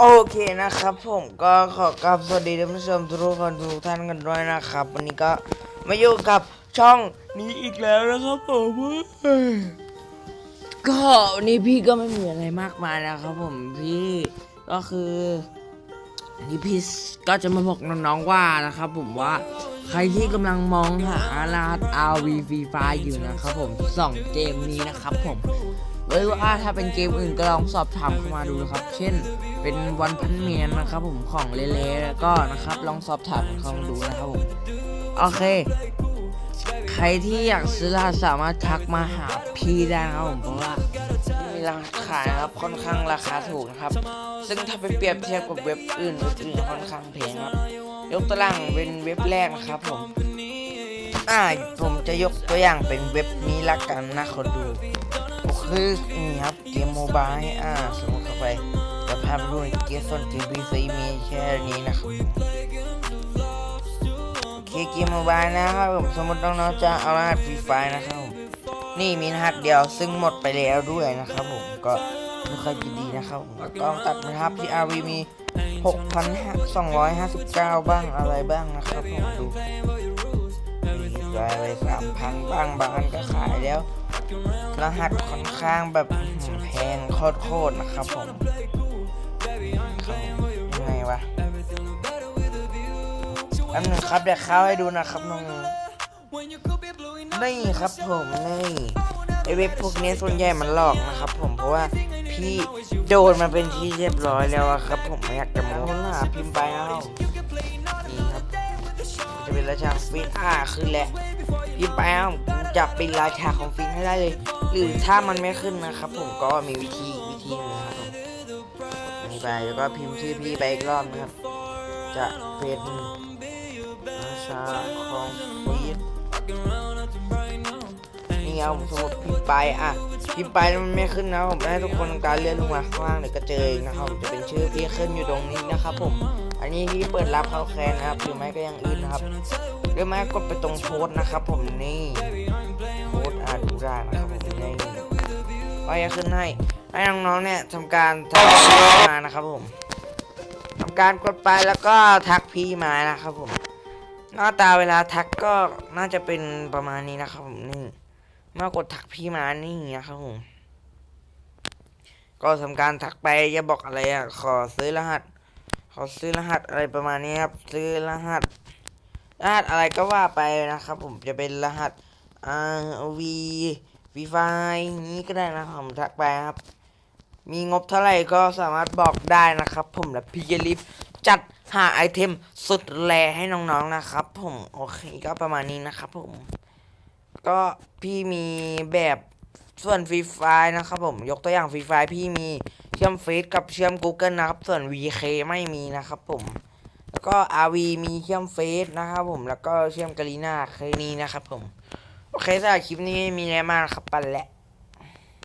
โอเคนะครับ ผมก็ขอกราบสวัสดีท่านผู้ชมทุกคนทุกท่านกันด้วยนะครับ วันนี้ก็มาอยู่กับช่องนี้อีกแล้วนะครับผมก็วันนี้พี่ก็ไม่มีอะไรมากมายนะครับ ผมพี่ก็คือนี่พี่ก็จะมาบอกน้องๆว่านะครับผมว่าใครที่กำลังมองหารหัส RV Free Fire อยู่นะครับผมสองเกมนี้นะครับผม หรือว่าถ้าเป็นเกมอื่นก็ลองสอบถามเข้ามาดูนะครับ เช่น เป็นวันพันเมียนนะครับ ผมของเละๆแล้วก็นะครับ ลองสอบถามเขาดูนะครับผมโอเค ใครที่อยากซื้อรหัสสามารถทักมาหาพี่ได้นะครับผมเพราะว่ามีราคาขายนะครับค่อนข้างราคาถูกนะครับ ซึ่งถ้าไปเปรียบเทียบกับเว็บอื่นเว็บอื่นค่อนข้างแพงครับ ยกตัวอย่างเป็นเว็บแรกนะครับผมอ่าผมจะยกตัวอย่างเป็นเว็บนี้ละกันนะคนดู คือนี่ครับเกมโมบายอ่าสมมติเข้าไปจะพาไปดูในเกมส่วน GBC มีแค่นี้นะครับเคเกมโมบายนะครับผมสมมติน้องๆจะเอารหัสฟรีไฟนะครับผมนี่มีรหัสเดียวซึ่งหมดไปแล้วด้วยนะครับผมก็ไม่ค่อยจะดีนะครับผมแล้วก็ตัดนะครับที่ RV มี6,259 บ้างอะไรบ้างนะครับผมดูมีรายไป3,000บ้างบางอันก็ขายแล้ว รหัสค่อนข้างแบบแพงโคตรๆนะครับผมยังไงวะอันหนึ่งครับเดี๋ยวเข้าให้ดูนะครับน้องนี่ครับผมนี่ไอเว็บพวกนี้ส่วนใหญ่มันหลอกนะครับ ผมเพราะว่าพี่โดนมาเป็นที่เรียบร้อยแล้วครับ ผมไม่อยากจะโม้ล่ะพิมพ์ไปเอานี่ครับจะเป็นราชาฟินอ่าขึ้นแหละพิมพ์ไปเอา จะเป็นราชาของฟินให้ได้เลย หรือถ้ามันไม่ขึ้นนะครับผมก็มีวิธีวิธีหนึงนะครับผมนี่ไปแล้วก็พิมพ์ชื่อพี่ไปอีกรอบนะครับ จะเป็นราชาของฟิน นี่เอาสมมติพิมพ์ไปอะพิมพ์ไปแล้วมันไม่ขึ้นนะผมให้ทุกคนทำการเลื่อนลงมาข้างล่างเดี๋ยวก็เจอเองนะครับจะเป็นชื่อพี่ขึ้นอยู่ตรงนี้นะครับ ผม อันนี้ที่เปิดรับเข้าแคนนะครับหรือไม่ก็ยังอื่นนะครับหรือไม่กดไปตรงโพสนะครับ ผมนี่โพสอ่านดูได้นะครับผมนี่ก็จะขึ้นให้ให้น้องๆเนี่ยทำการทักชื่มานะครับผมทำการกดไปแล้วก็ทักพี่มานะครับผมหน้าตาเวลาทักก็น่าจะเป็นประมาณนี้นะครับผมนี่ มากดทักพี่มานี่นะครับผมก็ทำการทักไปอย่าบอกอะไรอะ ขอซื้อรหัส ขอซื้อรหัสอะไรประมาณนี้ครับ ซื้อรหัส รหัสอะไรก็ว่าไปนะครับ ผมจะเป็นรหัสอ่าวีวีไฟนี้ก็ได้นะครับผมทักไปครับ มีงบเท่าไหร่ก็สามารถบอกได้นะครับ ผมและพี่จะรีบจัดหาไอเทมสุดแรให้น้องๆนะครับ ผมโอเคก็ประมาณนี้นะครับผม ก็พี่มีแบบส่วนฟรีไฟนะครับผมยกตัวอย่างฟรีไฟพี่มีเชื่อมเฟซกับเชื่อม Google นะครับส่วน VK ไม่มีนะครับผมแล้วก็ RV มีเชื่อมเฟซนะครับผมแล้วก็เชื่อมกาลีนาเคยนี้นะครับผมโอเคสำหรับคลิปนี้มีอะไรมากครับไปแล้ว